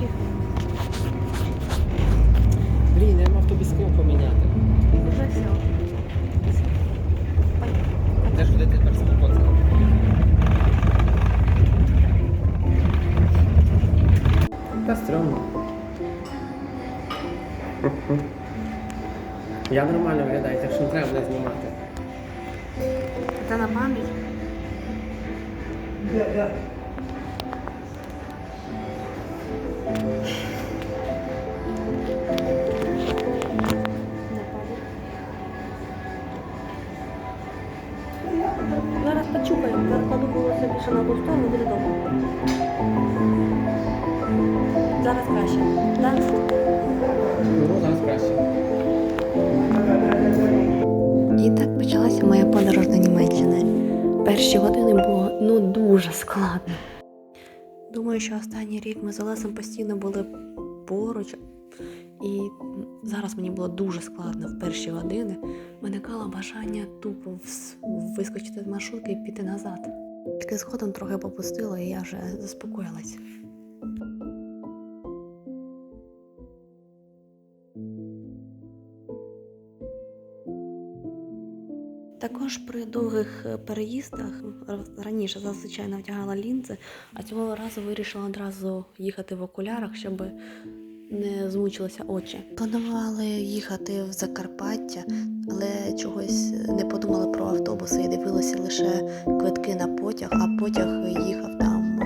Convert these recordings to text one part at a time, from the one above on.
чи Блін, я мав тобі скло поміняти. вже все. Де ж буде тепер спокоїтися? Та стрьомно. Я нормально виглядаю, так що не треба мене знімати. Це на пам'ять. Зараз почухаємо, перекладу волосся більше на одну сторону, буде добре. Зараз краще. Да? Ну, зараз краще. І так почалася моя подорож до Німеччини. Перші години було ну дуже складно. Думаю, що останній рік ми з Олесем постійно були поруч, і зараз мені було дуже складно в перші години. Виникало бажання тупо вискочити з маршрутки і піти назад. Тільки згодом трохи попустило, і я вже заспокоїлась. Також при довгих е, переїздах раніше зазвичай не вдягала лінзи, а цього разу вирішила одразу їхати в окулярах, щоб не змучилися очі. Планували їхати в Закарпаття, але чогось не подумали про автобуси і дивилися лише квитки на потяг, а потяг їхав там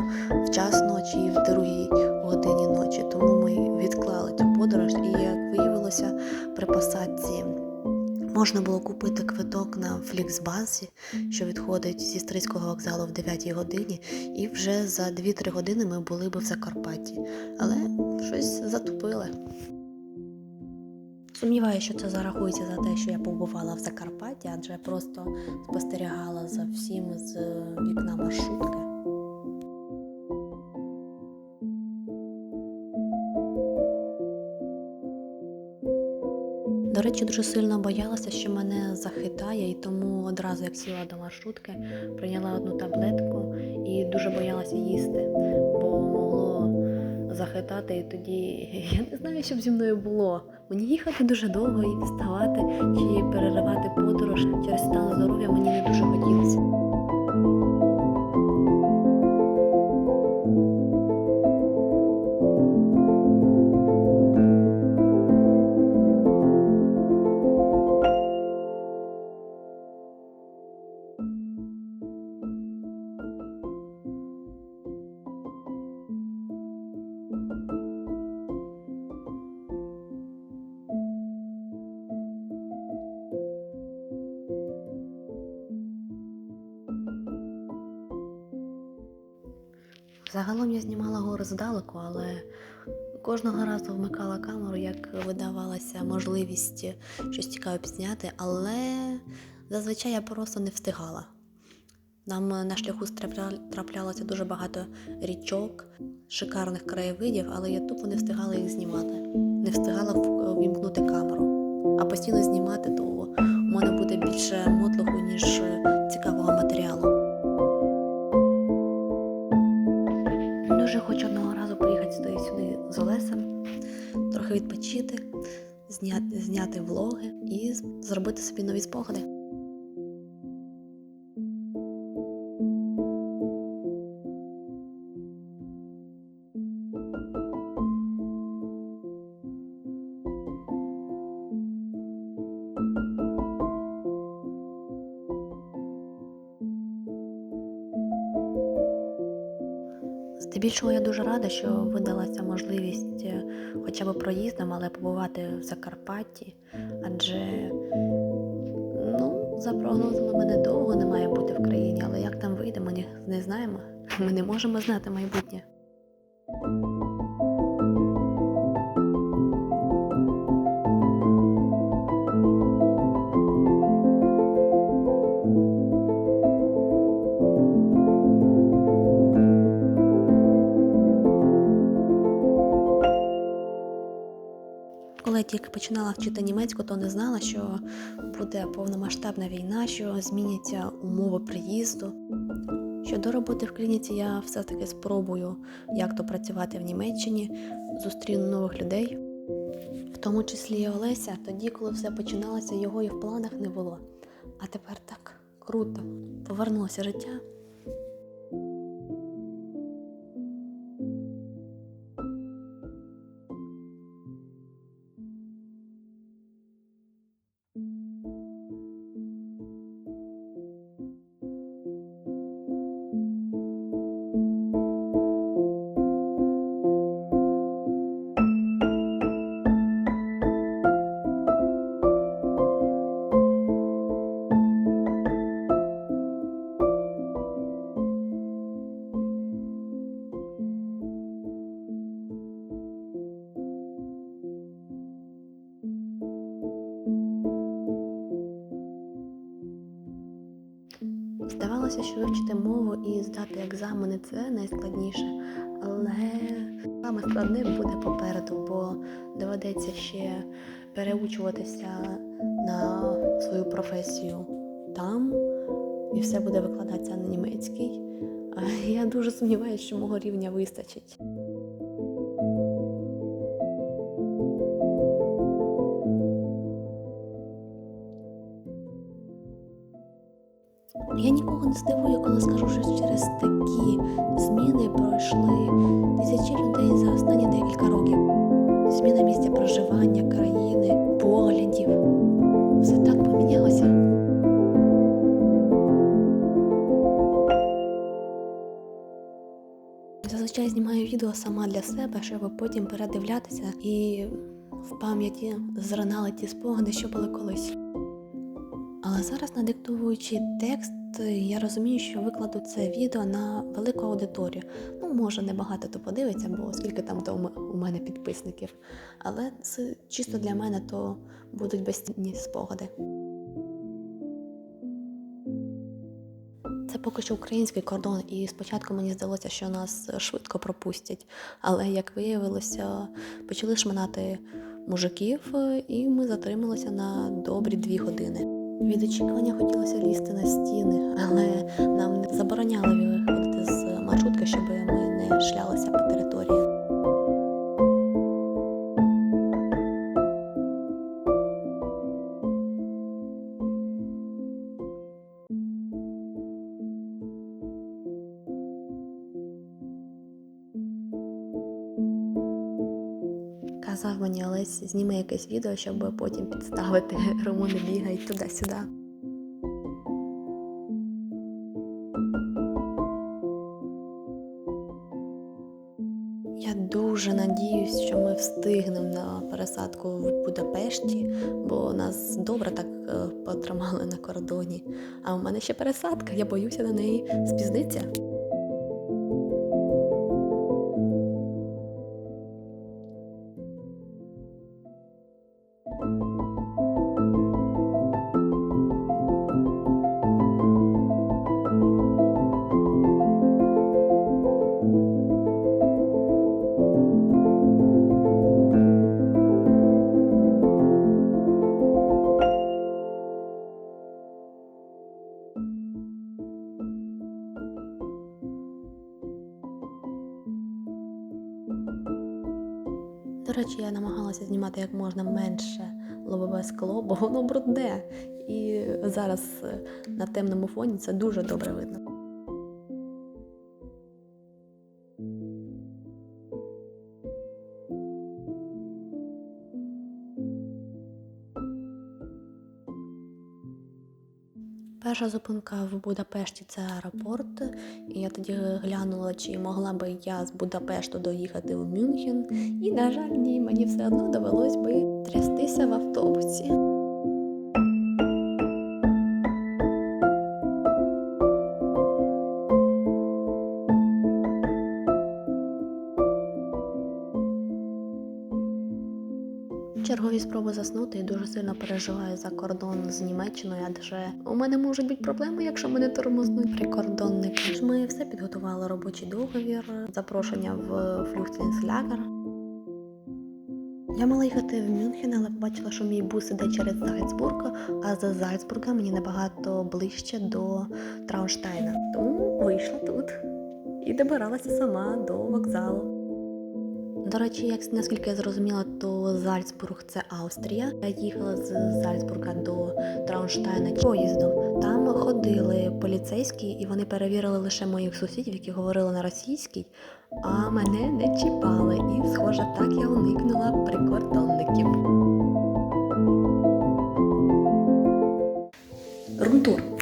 в час ночі і в другій годині ночі. Тому ми відклали цю подорож. І як виявилося, при посадці Можна було купити квиток на Фліксбазі, що відходить зі Стрийського вокзалу в 9 годині, і вже за 2-3 години ми були би в Закарпатті. Але щось затупили. Сумніваюся, що це зарахується за те, що я побувала в Закарпатті, адже просто спостерігала за всім з вікна маршрутки. Речі, дуже сильно боялася, що мене захитає, і тому одразу, як сіла до маршрутки, прийняла одну таблетку і дуже боялася їсти, бо могло захитати, і тоді я не знаю, що б зі мною було. Мені їхати дуже довго і вставати Загалом я знімала гори здалеку, але кожного разу вмикала камеру, як видавалася можливість щось цікаве підзняти, але зазвичай я просто не встигала. Нам на шляху траплялося дуже багато річок, шикарних краєвидів, але я тупо не встигала їх знімати. Не встигала в- ввімкнути камеру. А постійно знімати, то у мене буде більше мотлуху, ніж цікавого матеріалу. Дуже хочу одного разу поїхати сюди, сюди з Олесем, трохи відпочити, зняти, зняти влоги і зробити собі нові спогади. Здебільшого я дуже рада, що видалася можливість е, хоча б проїздом, але побувати в Закарпатті, адже ну, за прогнозами мене довго не має бути в країні, але як там вийде, ми не- не знаємо. Ми не можемо знати майбутнє. Тільки починала вчити німецьку, то не знала, що буде повномасштабна війна, що зміняться умови приїзду, що що роботи в клініці я все-таки спробую, як то працювати в Німеччині, зустріну нових людей, в тому числі і Олеся, тоді, коли все починалося, його і в планах не було. А тепер так круто. Повернулося життя. Здавалося, що вивчити мову і здати екзамени це найскладніше, але саме складне буде попереду, бо доведеться ще переучуватися на свою професію там, і все буде викладатися на німецький. Я дуже сумніваюся, що мого рівня вистачить. Я нікого не здивую, коли скажу, що через такі зміни пройшли тисячі людей за останні декілька років. Зміна місця проживання, країни, поглядів. Все так помінялося. Зазвичай знімаю відео сама для себе, щоб потім передивлятися і в пам'яті зранали ті спогади, що були колись. Зараз, надиктовуючи текст, я розумію, що викладу це відео на велику аудиторію. Ну, може, не багато хто подивиться, бо скільки там то у мене підписників. Але це чисто для мене то будуть безцінні спогади. Це поки що український кордон, і спочатку мені здалося, що нас швидко пропустять. Але як виявилося, почали шминати мужиків, і ми затрималися на добрі дві години. Від очікування хотілося лізти на стіни, але нам не забороняли виходити з маршрутки, щоб ми не шлялися по території. Мені Олесь, зніми якесь відео, щоб потім підставити Румуни бігають туди-сюди. Я дуже надіюсь, що ми встигнемо на пересадку в Будапешті, бо нас добре так е, потримали на кордоні. А у мене ще пересадка, я боюся на неї спізнитися. Речі, я намагалася знімати як можна менше лобове скло, бо воно брудне. І зараз е, на темному фоні це дуже добре видно. Перша зупинка в Будапешті це аеропорт. І я тоді глянула, чи могла би я з Будапешту доїхати в Мюнхен. І, на жаль, ні, мені все одно довелось би трястися в автобусі. Чергові заснути і дуже сильно переживаю за кордон з Німеччиною, адже у мене можуть бути проблеми, якщо мене тормознуть прикордонники. Ми все підготували робочий договір, запрошення в флюхтінслягер. Я мала їхати в Мюнхен, але побачила, що мій бус іде через Зальцбург, а за Зальцбурга мені набагато ближче до Траунштайна. Тому вийшла тут і добиралася сама до вокзалу. До речі, як наскільки я зрозуміла, то Зальцбург це Австрія. Я їхала з Зальцбурга до Траунштайна поїздом. Там ходили поліцейські, і вони перевірили лише моїх сусідів, які говорили на російській, а мене не чіпали. І, схоже, так я уникнула прикордонників. Румтур.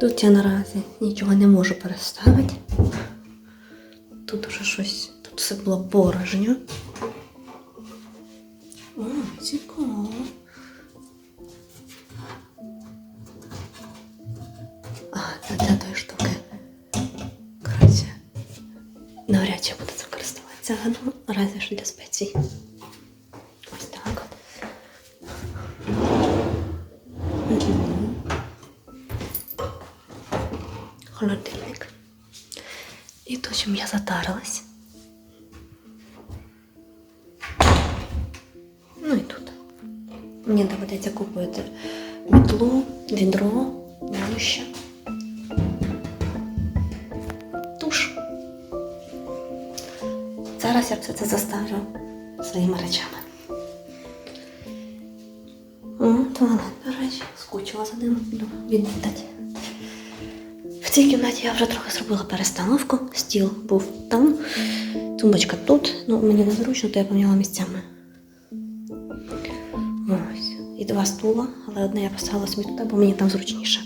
Тут я наразі нічого не можу переставити. Тут уже щось, тут все було порожньо. О, цікаво. А, це для тої штуки. Коротше, навряд чи я буду цим користуватися. Ну, разве що для спецій. Ось так от. Мгм. Холодильник. І то, чим я затарилась. Ну і тут. Мені доведеться купити метлу, відро, мище, туш. Зараз я все це заставлю своїми речами. Туалет, до речі, скучила за ним, буду відвідати. В цій кімнаті я вже трохи зробила перестановку. Стіл був там, тумбочка тут. Ну, мені незручно, то я поміняла місцями. Ось. І два стула, але одне я поставила собі туди, бо мені там зручніше.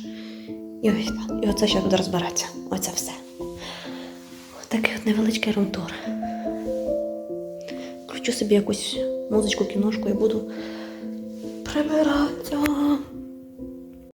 І ось так. І оце ще буде розбиратися. Оце все. Ось такий от невеличкий румтур. Включу собі якусь музичку, кіношку і буду прибирати.